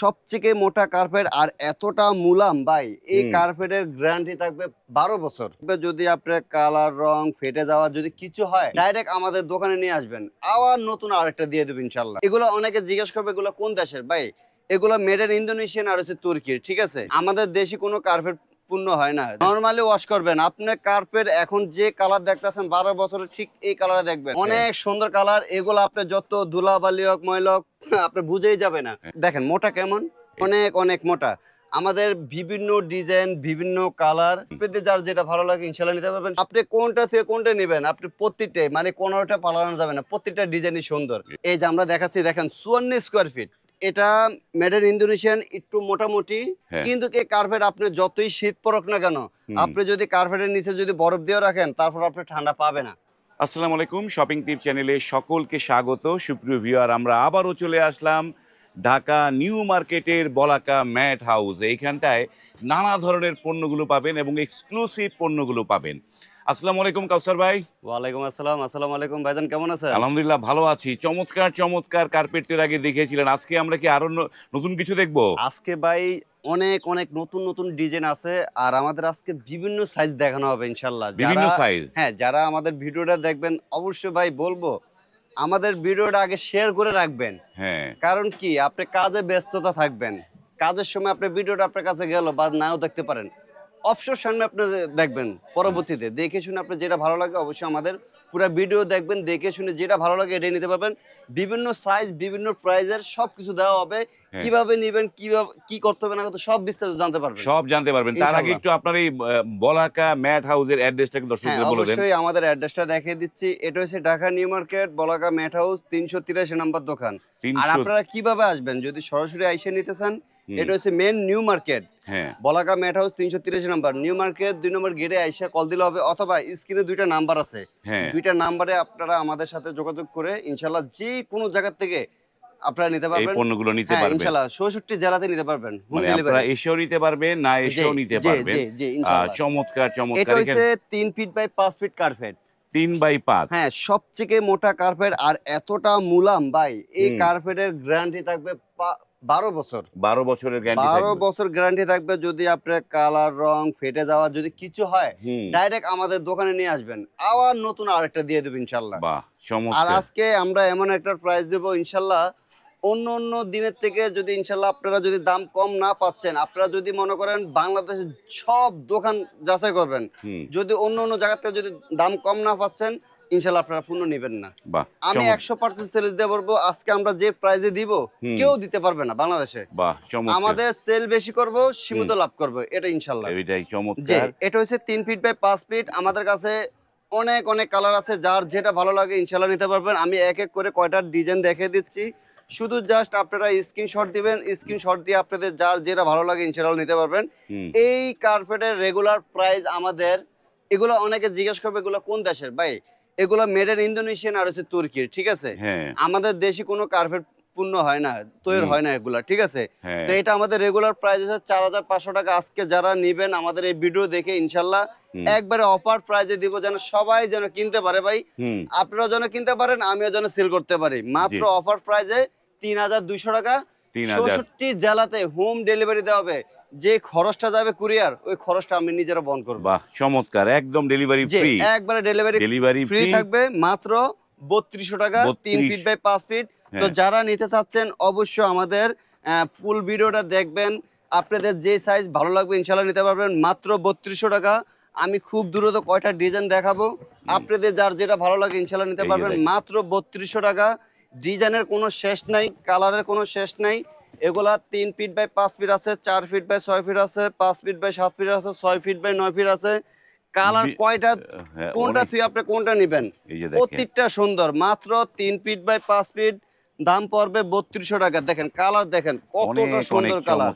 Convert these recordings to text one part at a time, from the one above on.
সবথেকে মোটা কার্পেট আর এতটা মুলাম ভাই এই। কার্পেটের গ্যারান্টি থাকবে বারো বছর। যদি আপনার কালার রং ফেটে যাওয়া যদি কিছু হয় ডাইরেক্ট আমাদের দোকানে নিয়ে আসবেন। আবার নতুন আরেকটা দিয়ে দেবো ইনশাল্লাহ। এগুলো অনেকে জিজ্ঞেস করবে এগুলো কোন দেশের? ভাই এগুলো মেড ইন ইন্দোনেশিয়ান আর হচ্ছে তুর্কির ঠিক আছে? আমাদের দেশি কোনো কার্পেট পূর্ণ হয় না। নর্মালি ওয়াশ করবেন। আপনার কার্পেট এখন যে কালার দেখতেছেন বারো বছরের ঠিক এই কালারে দেখবেন। অনেক সুন্দর কালার এগুলো আপনার যত ধুলাবালি হোক ময়লা হোক আপনি বুঝেই যাবে না। দেখেন মোটা কেমন? অনেক অনেক মোটা। আমাদের বিভিন্ন ডিজাইন বিভিন্ন কালার যার যেটা ভালো লাগে ইনশাল্লাহ নিতে পারবেন। আপনি কোনটা থেকে কোনটা নেবেন? আপনি প্রত্যেকটাই মানে কোনোটা পালানো যাবে না। প্রত্যেকটা ডিজাইনই সুন্দর। এই যে আমরা দেখাচ্ছি দেখেন চুয়ান্ন স্কোয়ার ফিট এটা মেড ইন ইন্দোনেশিয়ান একটু মোটামুটি। হ্যাঁ। কিন্তু এই কার্পেট আপনি যতই শীত পড়ুক না কেন আপনি যদি কার্পেটের নিচে যদি বরফ দিয়ে রাখেন তারপর আপনি ঠান্ডা পাবে না। আসসালামু আলাইকুম শপিং টিপ চ্যানেলে সকলকে স্বাগত। সুপ্রিয় ভিউয়ার আমরা আবারও চলে আসলাম ঢাকা নিউ মার্কেটের বলাকা ম্যাট হাউস। এইখানটায় নানা ধরনের পণ্যগুলো পাবেন এবং এক্সক্লুসিভ পণ্যগুলো পাবেন। আসসালামু আলাইকুম কাউসার ভাই। ওয়ালাইকুম আসসালাম আসসালামু আলাইকুম। ভাইজান কেমন আছেন? আলহামদুলিল্লাহ ভালো আছি। চমৎকার চমৎকার কার্পেট এর আগে দেখিয়েছিলেন। আজকে আমরা কি আরও নতুন কিছু দেখব? আজকে ভাই অনেক অনেক নতুন নতুন ডিজাইন আছে আর আমাদের আজকে বিভিন্ন সাইজ দেখানো হবে ইনশাল্লাহ বিভিন্ন সাইজ হ্যাঁ যারা আমাদের ভিডিওটা দেখবেন অবশ্যই ভাই বলব আমাদের ভিডিওটা আগে শেয়ার করে রাখবেন। হ্যাঁ। কারণ কি আপনি কাজে ব্যস্ততা থাকবেন। কাজের সময় আপনার ভিডিওটা আপনার কাছে গেল বা নাও দেখতে পারেন। অপশন সামনে আপনি দেখবেন পরবর্তীতে। দেখে শুনে আপনার যেটা ভালো লাগে অবশ্যই আমাদের পুরো ভিডিও দেখবেন দেখে শুনে যেটা ভালো লাগে এটাই নিতে পারবেন। বিভিন্ন সাইজ বিভিন্ন প্রাইজের সব কিছু দেওয়া হবে। হ্যাঁ। কীভাবে নিবেন কীভাবে কি করতে হবে না সব বিস্তারিত জানতে পারবেন। সব জানতে পারবেন। তার আগে একটু আপনার এই বলাকা ম্যাট হাউসের অ্যাড্রেসটাকে হ্যাঁ দর্শকদের বলে দেন। অবশ্যই আমাদের অ্যাড্রেসটা দেখিয়ে দিচ্ছি। এটা হচ্ছে Dhaka New Market Balaka mat house তিনশো তিরাশি নাম্বার দোকান। আর আপনারা কীভাবে আসবেন? যদি সরাসরি আইসে নিতে চান এটা হচ্ছে মেন নিউ মার্কেট হ্যাঁ বলাকা ম্যাট হাউস তিনশো তিরাশি নাম্বার। নিউ মার্কেট দুই নম্বর গেটে আইসা কল দিলে হবে অথবা স্ক্রিনে দুইটা নাম্বার আছে। হ্যাঁ। দুইটা নাম্বারে আপনারা আমাদের সাথে যোগাযোগ করে ইনশাল্লাহ যে কোনো জায়গা থেকে আপনারা নিতে এই পারবেন। পণ্যগুলো নিতে হ্যাঁ পারবেন। জেলাতে নিতে পারবেন মানে আপনারা এসেও নিতে পারবেন না এসেও নিতে পারবেন। জি জি আহ, ইনশাল্লাহ চমৎকার। এটা চমৎকার হচ্ছে তিন ফিট বাই পাঁচ ফিট কার্পেট তিন বাই পাঁচ। হ্যাঁ সবথেকে মোটা কার্পেট আর এতটা মুলাম ভাই এই। কার্পেটের গ্যারান্টি থাকবে বারো বছর। বারো বছরের গ্যারান্টি বারো বছর গ্যারান্টি থাকবে যদি আপনার কালার রং ফেটে যাওয়া যদি কিছু হয় ডাইরেক্ট আমাদের দোকানে নিয়ে আসবেন। আবার নতুন আরেকটা দিয়ে দেবো ইনশাল্লাহ। আর আজকে আমরা এমন একটা প্রাইস দেবো ইনশাল্লাহ অন্য অন্য দিনের থেকে যদি ইনশাল্লাহ আপনারা যদি দাম কম না পাচ্ছেন আপনারা যদি মনে করেন বাংলাদেশের সব দোকান যাচাই করবেন যদি অন্য অন্য জায়গা থেকে যদি দাম কম না পাচ্ছেন ইনশাল্লাহ আপনারা পূর্ণ নেবেন না। আমি একশো পার্সেন্ট সেলস দিয়ে পারব আজকে আমরা যে প্রাইজে দিব কেউ দিতে পারবে না বাংলাদেশে। আমাদের সেল বেশি করব সীমিত লাভ করব এটা ইনশাল্লাহ। এটাই যে চমৎকার এটা হচ্ছে তিন ফিট বাই পাঁচ ফিট আমাদের কাছে অনেক অনেক কালার আছে যার যেটা ভালো লাগে ইনশাল্লাহ নিতে পারবেন। আমি এক এক করে কয়টা ডিজাইন দেখিয়ে দিচ্ছি। শুধু জাস্ট আপনারা স্ক্রিনশট দিবেন স্ক্রিনশট দিয়ে আপনাদের যার যেটা ভালো লাগে ইনশাল্লাহ নিতে পারবেন। এই কার্পেটের রেগুলার প্রাইস আমাদের এগুলো অনেকে জিজ্ঞেস করবে এগুলো কোন দেশের? ভাই এগুলো মেড ইন ইন্দোনেশিয়ান আর হচ্ছে তুর্কির ঠিক আছে? হ্যাঁ। আমাদের দেশি কোনো কার্পেট পূর্ণ হয় না তৈরি হয় না এগুলা ঠিক আছে? হ্যাঁ। তো এটা আমাদের রেগুলার প্রাইস হচ্ছে চার হাজার পাঁচশো টাকা। আজকে যারা নিবেন আমাদের এই ভিডিও দেখে ইনশাল্লাহ একবারে অফার প্রাইজে দিব যেন সবাই যেন কিনতে পারে ভাই। আপনারা যেন কিনতে পারেন আমিও যেন সেল করতে পারি। মাত্র অফার প্রাইজে তিন হাজার দুইশো টাকা। চৌষট্টি জেলাতে হোম ডেলিভারি দেওয়া হবে। যে খরচটা যাবে কুরিয়ার ওই খরচটা আমি নিজেরা বহন করব। বাহ চমৎকার একদম ডেলিভারি ফ্রি একবারে ডেলিভারি ডেলিভারি ফ্রি থাকবে মাত্র বত্রিশশো টাকা তিন 32 ফিট বাই পাঁচ ফিট তো হ্যাঁ। যারা নিতে চাচ্ছেন অবশ্যই আমাদের ফুল ভিডিওটা দেখবেন। আপনাদের যে সাইজ ভালো লাগবে ইনশাল্লাহ নিতে পারবেন। মাত্র বত্রিশশো টাকা। আমি খুব দ্রুত কয়টা ডিজাইন দেখাবো। আপনাদের যার যেটা ভালো লাগে ইনশাল্লাহ নিতে পারবেন। মাত্র বত্রিশশো টাকা। ডিজাইনের কোনো শেষ নাই কালারের কোনো শেষ নাই। এগুলা তিন ফিট বাই পাঁচ ফিট আছে চার ফিট বাই ছয় ফিট আছে পাঁচ ফিট বাই সাত ফিট আছে ছয় ফিট বাই নয় ফিট আছে। কালার কয়টা হ্যাঁ, কোনটা তুই আপনি কোনটা নেবেন? প্রত্যেকটা সুন্দর মাত্র তিন ফিট বাই পাঁচ ফিট দাম পড়বে বত্রিশশো টাকা। দেখেন কালার দেখেন কতটা সুন্দর কালার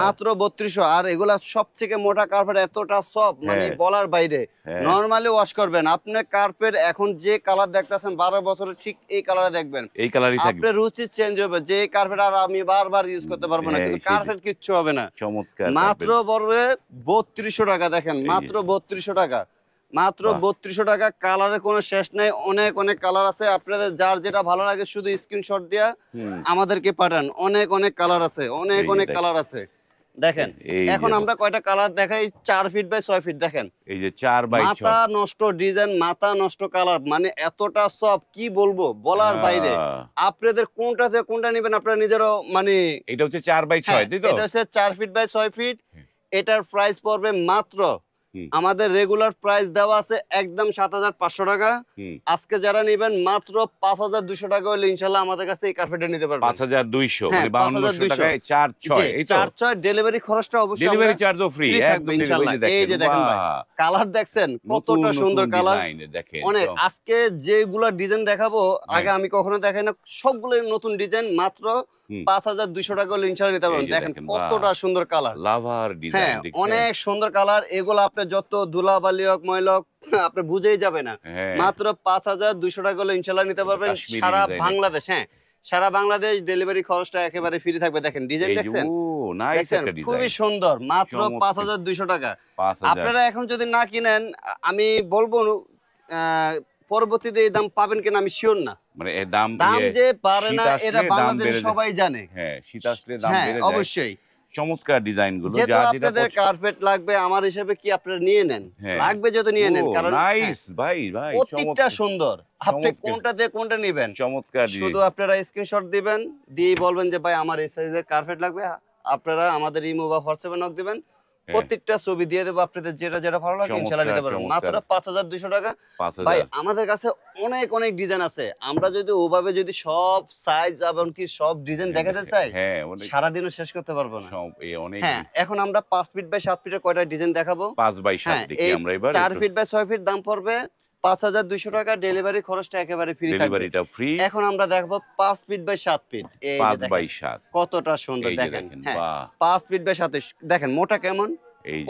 মাত্র বত্রিশশো আর এগুলা সব থেকে মোটা কার্পেট এতটা সব মানে হ্যাঁ। বলার বাইরে। হ্যাঁ, নর্মালি ওয়াশ করবেন। আপনি কার্পেট এখন যে কালার দেখতেছেন বারো বছরে ঠিক এই কালারে দেখবেন। এই কালারই থাকবে। আপনার রুচি চেঞ্জ হবে। যে কার্পেট আর আমি বারবার ইউজ করতে পারব না হ্যাঁ, কিন্তু কার্পেট কিচ্ছু হবে না। চমৎকার মাত্র পড়বে বত্রিশশো টাকা দেখেন মাত্র বত্রিশশো টাকা। মাত্র বত্রিশশো টাকা। কালারের কোনো শেষ নাই। অনেক অনেক কালার আছে। আপনাদের যার যেটা ভালো লাগে শুধু স্ক্রিনশট দিয়া আমাদেরকে পাঠান। অনেক অনেক কালার আছে। অনেক অনেক কালার আছে। দেখেন এখন আমরা কয়টা কালার দেখাই? চার ফিট বাই ছয় ফিট দেখেন। এই যে চার বাই মাথা নষ্ট ডিজাইন মাথা নষ্ট কালার। মানে এতটা সব কি বলব? বলার বাইরে। আপনাদের কোনটা থেকে কোনটা নেবেন আপনারা নিজেরও মানে এটা হচ্ছে চার বাই হ্যাঁ, ছয় এটা হচ্ছে চার ফিট বাই ছয় ফিট এটার প্রাইস পড়বে মাত্র। আমাদের রেগুলার প্রাইস দেওয়া আছে একদম সাত হাজার পাঁচশো টাকা। আজকে যারা নেবেন মাত্র পাঁচ হাজার দুশো টাকা হলে ইনশাল্লাহ আমাদের কাছে এই কার্পেটটা নিতে পারবেন। পাঁচ হাজার দুইশো হ্যাঁ, মানে বাউন্নশো 5,200 টাকায় চার ছয় এই চার ছয় ডেলিভারি খরচটা অবশ্যই ডেলিভারি চার্জও ফ্রি থাকবে ইনশাল্লাহ। এই যে দেখেন কালার দেখছেন কতটা সুন্দর কালার অনেক আজকে যেগুলা ডিজাইন দেখাবো আগে আমি কখনো দেখাই না সবগুলো নতুন ডিজাইন মাত্র। পাঁচ হাজার দুইশো টাকা হলে ইনশাল্লাহ নিতে পারবেন। দেখেন কতটা সুন্দর কালার লাভার হ্যাঁ অনেক সুন্দর কালার এগুলো আপনি যত ধুলাবালি হোক ময়লা হোক আপনি বুঝেই যাবে না। হ্যাঁ। মাত্র পাঁচ হাজার দুইশো টাকা হলে ইনশাল্লাহ নিতে পারবেন। সারা বাংলাদেশ হ্যাঁ সারা বাংলাদেশ ডেলিভারি খরচটা একেবারে ফ্রি থাকবে। দেখেন ডিজাইন দেখছেন? খুবই সুন্দর মাত্র পাঁচ হাজার দুইশো টাকা। আপনারা এখন যদি না কিনেন আমি বলব পরবর্তীতে এই দাম পাবেন কিনা আমি শিওর না। মানে এর দাম দাম ইয়ে, যে পারে না এটা বাংলাদেশে সবাই জানে। হ্যাঁ শীত আসলে দাম হ্যাঁ বেড়ে যায়। অবশ্যই। চমৎকার ডিজাইনগুলো যা আপনাদের কার্পেট লাগবে আমার হিসেবে কি আপনারা নিয়ে নেন? হ্যাঁ। লাগবে যেহেতু নিয়ে নেন কারণ হ্যাঁ, নাইস ভাই ভাই প্রত্যেকটা সুন্দর। আপনি। কোনটা দিয়ে কোনটা নেবেন? চমৎকার। শুধু আপনারা স্ক্রিনশট দিবেন দিয়ে বলবেন যে ভাই আমার এই সাইজের কার্পেট লাগবে। আপনারা আমাদের ইমো বা হোয়াটসঅ্যাপে নক দিবেন। হ্যাঁ, প্রত্যেকটা ছবি দিয়ে দেবো আপনাদের যেটা যেটা ভালো লাগে ইনশাআল্লাহ নিতে পারবেন মাত্র পাঁচ হাজার দুইশো টাকা। ভাই আমাদের কাছে অনেক অনেক ডিজাইন আছে। আমরা যদি ওভাবে যদি সব সাইজ এবং কি সব ডিজাইন দেখাতে চাই হ্যাঁ অনেক সারাদিনও শেষ করতে পারব না। সব এই অনেক হ্যাঁ এখন আমরা পাঁচ ফিট বাই সাত ফিটের কয়টা ডিজাইন দেখাবো? পাঁচ বাই সাত হ্যাঁ দেখি এই আমরা এবার চার ফিট বাই ছয় ফিট দাম পড়বে। পাঁচ হাজার দুইশো টাকা ডেলিভারি খরচটা একেবারে ফ্রি ডেলিভারিটা ফ্রি এখন আমরা দেখব পাঁচ ফিট বাই সাত ফিট পাঁচ বাই সাত। কতটা সুন্দর দেখেন হ্যাঁ পাঁচ ফিট বাই সাথে দেখেন মোটা কেমন?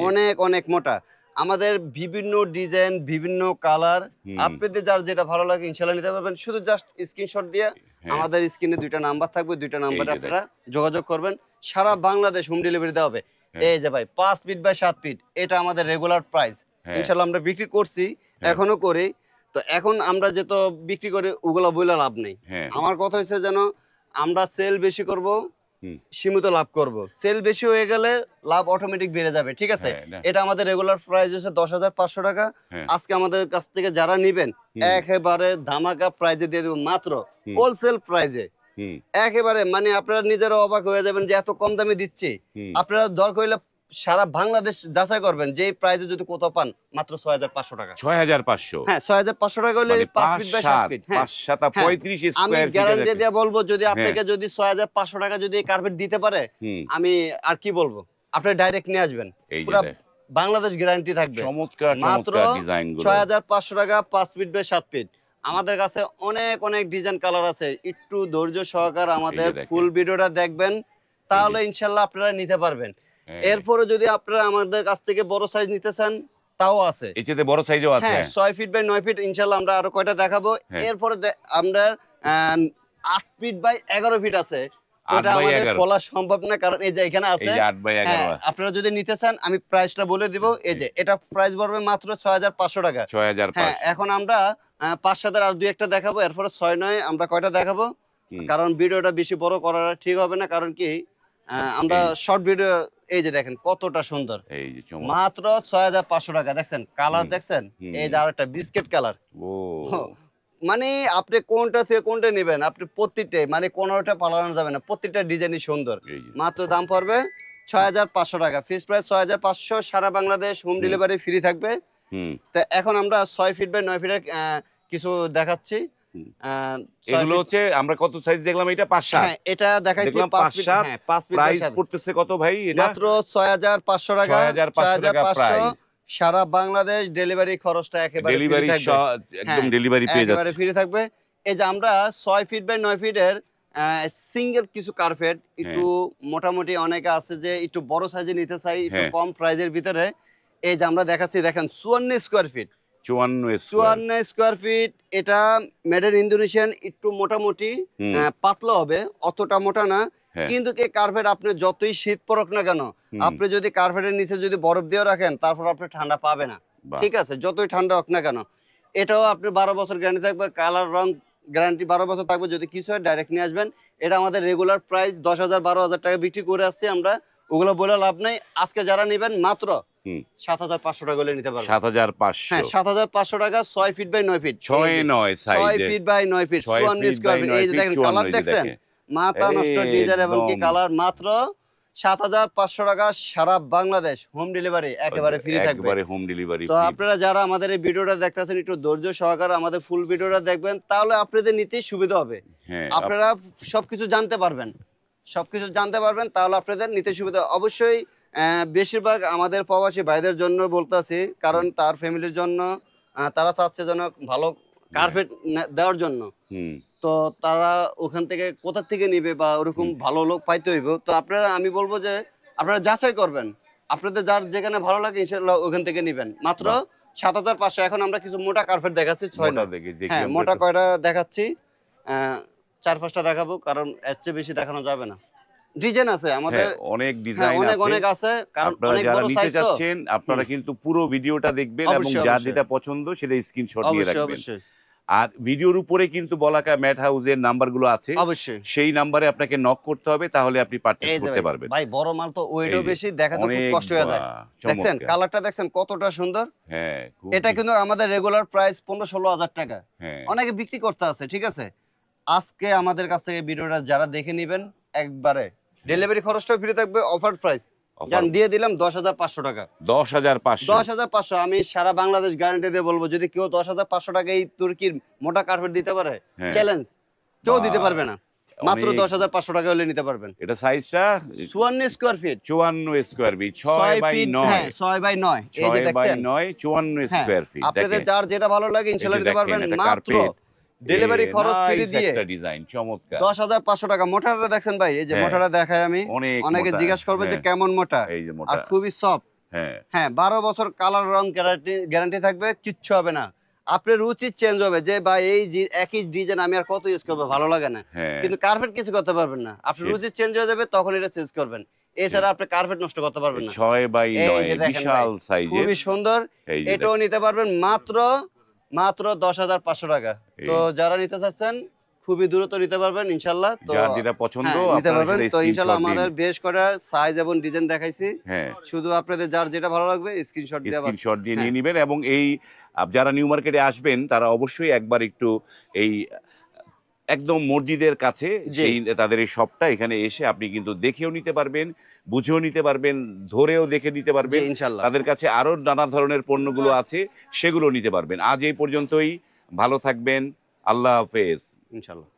অনেক অনেক মোটা। আমাদের বিভিন্ন ডিজাইন বিভিন্ন কালার। আপনাদের যার যেটা ভালো লাগে ইনশাল্লাহ নিতে পারবেন। শুধু জাস্ট স্ক্রিনশট দিয়ে হ্যাঁ, আমাদের স্ক্রিনে দুইটা নাম্বার থাকবে দুইটা নাম্বারে আপনারা যোগাযোগ করবেন। সারা বাংলাদেশ হোম ডেলিভারি দেওয়া হবে। হ্যাঁ। এই যে ভাই পাঁচ ফিট বাই সাত ফিট এটা আমাদের রেগুলার প্রাইস ইনশাল্লাহ আমরা বিক্রি করছি। এখনও করি। তো এখন আমরা যে তো বিক্রি করে ওগুলা বইলা লাভ নেই। হ্যাঁ। আমার কথা হচ্ছে যেন আমরা সেল বেশি করব সীমিত লাভ করব। সেল বেশি হয়ে গেলে লাভ অটোমেটিক বেড়ে যাবে ঠিক আছে? হ্যাঁ, এটা আমাদের রেগুলার প্রাইস হচ্ছে দশ হাজার পাঁচশো টাকা। হ্যাঁ। আজকে আমাদের কাছ থেকে যারা নিবেন একেবারে ধামাকা প্রাইজে দিয়ে দেবো মাত্র হোলসেল প্রাইজে একেবারে মানে আপনারা নিজেরা অবাক হয়ে যাবেন যে এত কম দামে দিচ্ছি। আপনারা দরকার হইলে সারা বাংলাদেশ যাচাই করবেন যে প্রাইজে যদি কোথাও পান মাত্র ছয় হাজার পাঁচশো টাকা। ছয় হাজার পাঁচশো? হ্যাঁ ছয় হাজার পাঁচশো টাকা হলে মানে পাঁচ ফিট বাই সাত ফিট হ্যাঁ। হ্যাঁ, পঁয়ত্রিশ আমি গ্যারান্টি দিয়ে বলব যদি হ্যাঁ। আপনাকে যদি ছয় হাজার পাঁচশো টাকা যদি কার্পেট দিতে পারে আমি আর কি বলব? আপনি ডাইরেক্ট নিয়ে আসবেন। পুরা বাংলাদেশ গ্যারান্টি থাকবে। চমৎকার মাত্র ছয় হাজার পাঁচশো টাকা পাঁচ ফিট বাই সাত ফিট আমাদের কাছে অনেক অনেক ডিজাইন কালার আছে। একটু ধৈর্য সহকার আমাদের। ফুল ভিডিওটা দেখবেন তাহলে ইনশাল্লাহ আপনারা নিতে পারবেন। এরপরে যদি আপনারা আমাদের কাছ থেকে বড় সাইজ নিতে চান তাও আছে। এর বড় সাইজও আছে। হ্যাঁ ছয় ফিট বাই নয় ফিট ইনশাল্লাহ আমরা আরও কয়টা দেখাবো। হ্যাঁ। এরপরে আমরা আহ, আট ফিট বাই এগারো ফিট আছে। ওটা আমাদের বলা সম্ভব না কারণ এই যে এখানে আছে। যে আট বাই এগারো হ্যাঁ আপনারা যদি নিতে চান আমি প্রাইসটা বলে দিব। এই যে এটা প্রাইস পড়বে মাত্র ছয় হাজার পাঁচশো টাকা। ছয় হাজার হ্যাঁ এখন আমরা পাঁচ সাতের আর দুই একটা দেখাবো। এরপরে ছয় নয় আমরা কয়টা দেখাবো? কারণ ভিডিওটা বেশি বড় করা ঠিক হবে না কারণ কি? আমরা শর্ট ভিডিও এই যে দেখেন কতটা সুন্দর। এই যে মাত্র ছয় হাজার পাঁচশো টাকা দেখছেন? কালার দেখছেন? এই যে আরেকটা বিস্কিট কালার ও। মানে আপনি কোনটা থেকে কোনটা নেবেন? আপনি প্রত্যেকটাই মানে কোনোটা পালানো যাবে না প্রত্যেকটা ডিজাইনই সুন্দর। মাত্র দাম পড়বে ছয় হাজার পাঁচশো টাকা। ফিস প্রাইস ছয় হাজার পাঁচশো সারা বাংলাদেশ হোম। ডেলিভারি ফ্রি থাকবে। হুম। তো এখন আমরা ছয় ফিট বাই নয় ফিটের কিছু দেখাচ্ছি। এগুলো হচ্ছে আমরা কত সাইজ দেখলাম? এটা পাঁচ সাত। হ্যাঁ এটা দেখাইছি দেখলাম পাঁচ পাঁচ ফিট সাত, হ্যাঁ পাঁচ ফিট প্রাইস পড়তেছে কত ভাই এটা? মাত্র ছয় হাজার পাঁচশো টাকা। 6,500 টাকা প্রাইস সারা বাংলাদেশ ডেলিভারি খরচটা একেবারে ডেলিভারি থাকবে। একদম হ্যাঁ, ডেলিভারি পেয়ে একেবারে যাচ্ছে। ফ্রি থাকবে। এই যে আমরা ছয় ফিট বাই নয় ফিটের সিঙ্গেল কিছু কার্পেট একটু মোটামুটি অনেকে আছে যে একটু বড় সাইজে নিতে চাই একটু হ্যাঁ। কম প্রাইজের ভিতরে। এই যে আমরা দেখাচ্ছি দেখেন চুয়ান্ন স্কোয়ার ফিট চুয়ান্ন চুয়ান্ন স্কোয়ার ফিট এটা ইন্দোনেশিয়ান একটু মোটামুটি পাতলা হবে অতটা মোটা না। হ্যাঁ। কিন্তু এই কার্পেট আপনি যতই শীত পড়ুক না কেন আপনি যদি কার্পেটের নিচে যদি বরফ দিয়ে রাখেন তারপর আপনি ঠান্ডা পাবে না। ঠিক আছে? যতই ঠান্ডা হোক না কেন। এটাও আপনি বারো বছর গ্যারান্টি থাকবে কালার রং গ্যারান্টি বারো বছর থাকবে যদি কিছু হয় ডাইরেক্ট নিয়ে আসবেন। এটা আমাদের রেগুলার প্রাইস দশ হাজার বারো হাজার টাকা বিক্রি করে আসছি আমরা। ওগুলো বলে লাভ নেই। আজকে যারা নেবেন মাত্র। সাত হাজার পাঁচশো টাকা হলে নিতে পারবেন। সাত হাজার পাঁচশো। হ্যাঁ সাত হাজার পাঁচশো টাকা ছয় ফিট বাই নয় ফিট ছয় নয় ছয় ফিট বাই নয় ফিট চুয়ান্ন স্কোয়ার ফিট এই যে দেখেন কালার দেখছেন? মাথা নষ্ট ডিজাইন এবং কি কালার মাত্র সাত হাজার পাঁচশো টাকা সারা বাংলাদেশ হোম ডেলিভারি একেবারে ফ্রি থাকবে। হোম ডেলিভারি তো আপনারা যারা আমাদের এই ভিডিওটা দেখতেছেন একটু ধৈর্য সহকারে আমাদের ফুল ভিডিওটা দেখবেন তাহলে আপনাদের নিতে সুবিধা হবে। হ্যাঁ আপনারা সবকিছু জানতে পারবেন। সবকিছু জানতে পারবেন তাহলে আপনাদের নিতে সুবিধা অবশ্যই বেশিরভাগ আমাদের প্রবাসী ভাইদের জন্য বলতেছি কারণ তার ফ্যামিলির জন্য তারা চাচ্ছে যেন ভালো কার্পেট দেওয়ার জন্য। তো তারা ওখান থেকে কোথা থেকে নিবে বা ওরকম ভালো লোক পাইতে হইব? তো আপনারা আমি বলব যে আপনারা যাচাই করবেন। আপনাদের যার যেখানে ভালো লাগে ইনশাল্লাহ ওখান থেকে নিবেন। মাত্র সাত হাজার পাঁচশো। এখন আমরা কিছু মোটা কার্পেট দেখাচ্ছি ছয় মোটা নয় দেখে দেখি হ্যাঁ মোটা কয়টা দেখাচ্ছি? আহ, চার পাঁচটা দেখাবো কারণ এর চেয়ে বেশি দেখানো যাবে না। ডিজাইন আছে আমাদের হ্যাঁ, অনেক হ্যাঁ, ডিজাইন অনেক অনেক আছে কারণ অনেক যারা বড় নিতে চাচ্ছেন আপনারা কিন্তু পুরো ভিডিওটা দেখবেন এবং যার যেটা পছন্দ সেটা স্ক্রিনশট নিয়ে অবশ্যই রাখবেন। আর ভিডিওর উপরে কিন্তু বলাকা ম্যাট হাউসের নাম্বারগুলো আছে। অবশ্যই। সেই নাম্বারে আপনাকে নক করতে হবে তাহলে আপনি পারচেজ করতে পারবেন। ভাই বড় মাল তো ওয়েটও বেশি দেখা তো খুব কষ্ট হয়ে যায়। বাহ, দেখছেন কালারটা দেখছেন কতটা সুন্দর? হ্যাঁ এটা কিন্তু আমাদের রেগুলার প্রাইস পনেরো ষোলো হাজার টাকা। হ্যাঁ। অনেকে বিক্রি করতে আছে ঠিক আছে? আজকে আমাদের কাছ থেকে ভিডিওটা যারা দেখে নেবেন একবারে ডেলিভারি খরচটাও ফ্রি থাকবে অফার প্রাইস জান দিয়ে দিলাম দশ হাজার পাঁচশো টাকা। দশ হাজার পাঁচশো। দশ হাজার পাঁচশো আমি সারা বাংলাদেশ গ্যারান্টি দিয়ে বলব যদি কেউ দশ হাজার পাঁচশো টাকা এই তুর্কির মোটা কার্পেট দিতে পারে। চ্যালেঞ্জ কেউ দিতে পারবে না। মাত্র দশ হাজার পাঁচশো টাকা হলে নিতে পারবেন। এটা সাইজটা চুয়ান্ন স্কোয়ার ফিট চুয়ান্ন স্কোয়ার ফিট ছয় বাই নয়। হ্যাঁ ছয় বাই নয়। ছয় বাই নয় চুয়ান্ন স্কোয়ার ফিট আপনাদের যার যেটা ভালো লাগে ইনশাল্লাহ নিতে পারবেন মাত্র। ডেলিভারি খরচ ফ্রি দিয়ে ডিজাইন চমৎকার। দশ হাজার পাঁচশো টাকা। মোটাটা দেখছেন ভাই এই যে হ্যাঁ। মোটাটা দেখাই আমি। অনেকে জিজ্ঞাসা করবে যে হ্যাঁ, কেমন মোটা? আর খুবই সফট হ্যাঁ। হ্যাঁ বারো বছর কালার রং গ্যারান্টি গ্যারান্টি থাকবে কিচ্ছু হবে না। আপনার রুচি চেঞ্জ হবে যে ভাই এই একই ডিজাইন আমি আর কত ইউজ করব ভালো লাগে না। হ্যাঁ। কিন্তু কার্পেট কিছু করতে পারবেন না। আপনার। রুচি চেঞ্জ হয়ে যাবে তখন এটা চেঞ্জ করবেন। এছাড়া আপনি কার্পেট নষ্ট করতে পারবেন না। বাই বিশাল সাইজের খুবই সুন্দর। এটাও নিতে পারবেন মাত্র মাত্র দশ হাজার পাঁচশো টাকা। তো যারা নিতে চাচ্ছেন খুবই দ্রুত নিতে পারবেন ইনশাল্লাহ। তো যার যেটা পছন্দ হ্যাঁ, নিতে পারবেন। তো ইনশাল্লাহ আমাদের বেশ কটা সাইজ এবং ডিজাইন দেখাইছি। হ্যাঁ। শুধু আপনাদের যার যেটা ভালো লাগবে স্ক্রিনশট দিয়ে স্ক্রিনশট দিয়ে হ্যাঁ। নিয়ে নেবেন এবং এই যারা নিউ মার্কেটে আসবেন তারা অবশ্যই একবার একটু এই একদম মসজিদের কাছে। সেই তাদের এই সবটা এখানে এসে আপনি কিন্তু দেখেও নিতে পারবেন বুঝেও নিতে পারবেন ধরেও দেখে নিতে পারবেন। ইনশাল্লাহ তাদের কাছে আরও নানা ধরনের পণ্যগুলো আছে সেগুলো নিতে পারবেন। আজ এই পর্যন্তই ভালো থাকবেন আল্লাহ হাফেজ। ইনশাল্লাহ